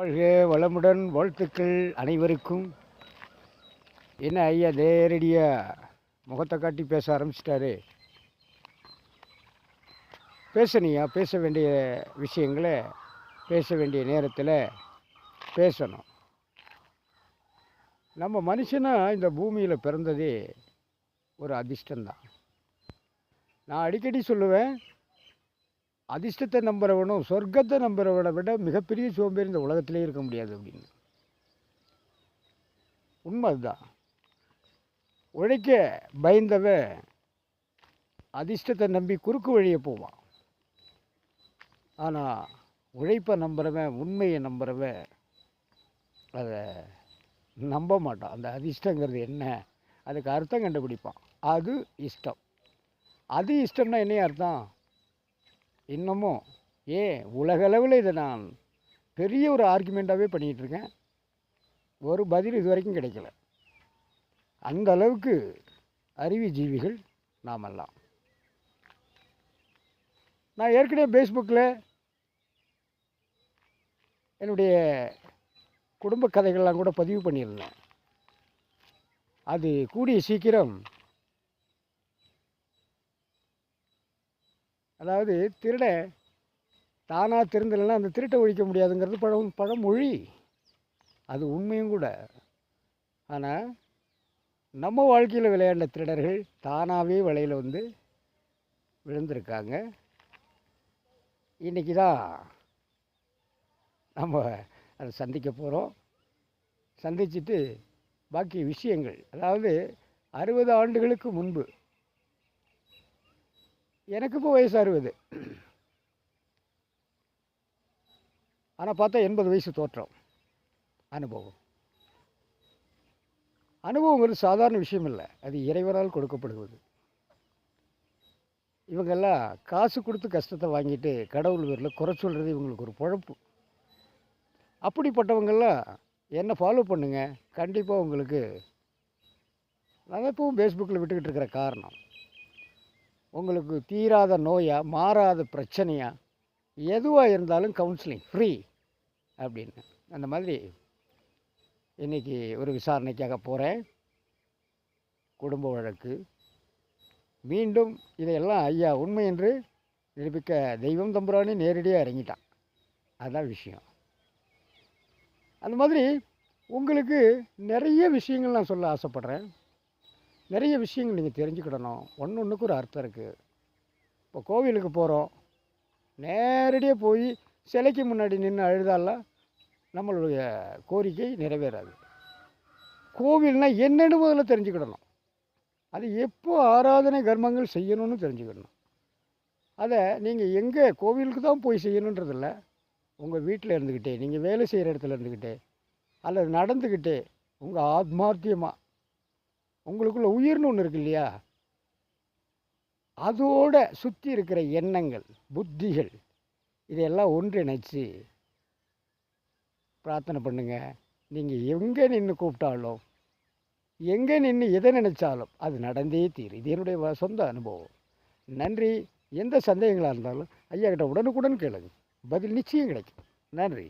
வாழ்க வளமுடன் வாழ்த்துக்கள் அனைவருக்கும். என்ன ஐயா நேரடியாக முகத்தை காட்டி பேச ஆரம்பிச்சிட்டாரு? பேசணியா? பேச வேண்டிய விஷயங்களை பேச வேண்டிய நேரத்தில் பேசணும். நம்ம மனுஷனாக இந்த பூமியில் பிறந்ததே ஒரு அதிர்ஷ்டம்தான். நான் அடிக்கடி சொல்லுவேன் அதிர்ஷ்டத்தை நம்புகிறவனும் சொர்க்கத்தை நம்புகிறவனை விட மிகப்பெரிய சோம்பேறி இந்த உலகத்திலே இருக்க முடியாது அப்படின்னு. உண்மை அதுதான் உழைக்க பயந்தவன் அதிர்ஷ்டத்தை நம்பி குறுக்கு வழியை போவான். ஆனால் உழைப்பை நம்புறவன் உண்மையை நம்புகிறவன் அதை நம்ப மாட்டான். அந்த அதிர்ஷ்டங்கிறது என்ன? அதுக்கு அர்த்தம் கண்டுபிடிப்பான். அது இஷ்டம். அது இஷ்டம்னா என்ன அர்த்தம்? இன்னமும் ஏன் உலகளவில் இதை நான் பெரிய ஒரு ஆர்குமெண்ட்டாகவே பண்ணிகிட்ருக்கேன் ஒரு பதில் இது வரைக்கும் கிடைக்கல. அந்த அளவுக்கு அறிவு ஜீவிகள் நாமெல்லாம் நான் ஏற்கனவே ஃபேஸ்புக்கில் என்னுடைய குடும்ப கதைகள்லாம் கூட பதிவு பண்ணியிருந்தேன். அது கூடிய சீக்கிரம் அதாவது திருட தானாக திருந்தலைன்னா அந்த திருட்டை ஒழிக்க முடியாதுங்கிறது பழம் பழமொழி. அது உண்மையும் கூட. ஆனால் நம்ம வாழ்க்கையில் விளையாண்ட திருடர்கள் தானாகவே வலையில் வந்து விழுந்திருக்காங்க. இன்றைக்கி தான் நம்ம அதை சந்திக்க போகிறோம் சந்திச்சுட்டு பாக்கி விஷயங்கள் அதாவது அறுபது ஆண்டுகளுக்கு முன்பு எனக்கு இப்போ வயசு அறுபது. ஆனால் பார்த்தா எண்பது வயசு தோற்றம். அனுபவம். அனுபவங்கிறது சாதாரண விஷயம் இல்லை. அது இறைவரால் கொடுக்கப்படுவது. இவங்கெல்லாம் காசு கொடுத்து கஷ்டத்தை வாங்கிட்டு கடவுள் பேரில் குறை சொல்கிறது இவங்களுக்கு ஒரு பொழப்பு. அப்படிப்பட்டவங்கெல்லாம் என்னை ஃபாலோ பண்ணுங்கள் கண்டிப்பாக உங்களுக்கு நான் இப்போவும் ஃபேஸ்புக்கில் விட்டுக்கிட்டு இருக்கிற காரணம். உங்களுக்கு தீராத நோயாக மாறாத பிரச்சனையா? எதுவாக இருந்தாலும் கவுன்சிலிங் ஃப்ரீ அப்படின்னு. அந்த மாதிரி இன்றைக்கி ஒரு விசாரணைக்காக போகிறேன் குடும்ப வழக்கு. மீண்டும் இதையெல்லாம் ஐயா உண்மை என்று நிரூபிக்க தெய்வம் தம்புரானே நேரடியாக இறங்கிட்டான். அதுதான் விஷயம். அந்த மாதிரி உங்களுக்கு நிறைய விஷயங்கள் நான் சொல்ல ஆசைப்பட்றேன். நிறைய விஷயங்கள் நீங்கள் தெரிஞ்சுக்கிடணும். ஒன்று ஒன்றுக்கு ஒரு அர்த்தம் இருக்குது இப்போ கோவிலுக்கு போகிறோம் நேரடியாக போய் சிலைக்கு முன்னாடி நின்று அழுதாலாம் நம்மளுடைய கோரிக்கை நிறைவேறாது. கோவில்னால் என்னென்னு முதல்ல தெரிஞ்சுக்கிடணும். அது எப்போ ஆராதனை கர்மங்கள் செய்யணும்னு தெரிஞ்சுக்கிடணும். அதை நீங்கள் எங்கே கோவிலுக்கு தான் போய் செய்யணுன்றதில்ல. உங்கள் வீட்டில் இருந்துக்கிட்டே நீங்கள் வேலை செய்கிற இடத்துல இருந்துக்கிட்டே அல்லது நடந்துக்கிட்டே உங்கள் ஆத்மார்த்தியமாக உங்களுக்குள்ள உயிர்னு ஒன்று இருக்கு இல்லையா? அதோட சுற்றி இருக்கிற எண்ணங்கள் புத்திகள் இதையெல்லாம் ஒன்றிணைச்சு பிரார்த்தனை பண்ணுங்க. நீங்கள் எங்கே நின்று கூப்பிட்டாலும் எங்கே நின்று எதை நினைச்சாலும் அது நடந்தே தீரும். இது என்னுடைய சொந்த அனுபவம். நன்றி. எந்த சந்தேகங்களாக இருந்தாலும் ஐயா கிட்ட உடனுக்குடன் கேளுங்க. பதில் நிச்சயம் கிடைக்கும். நன்றி.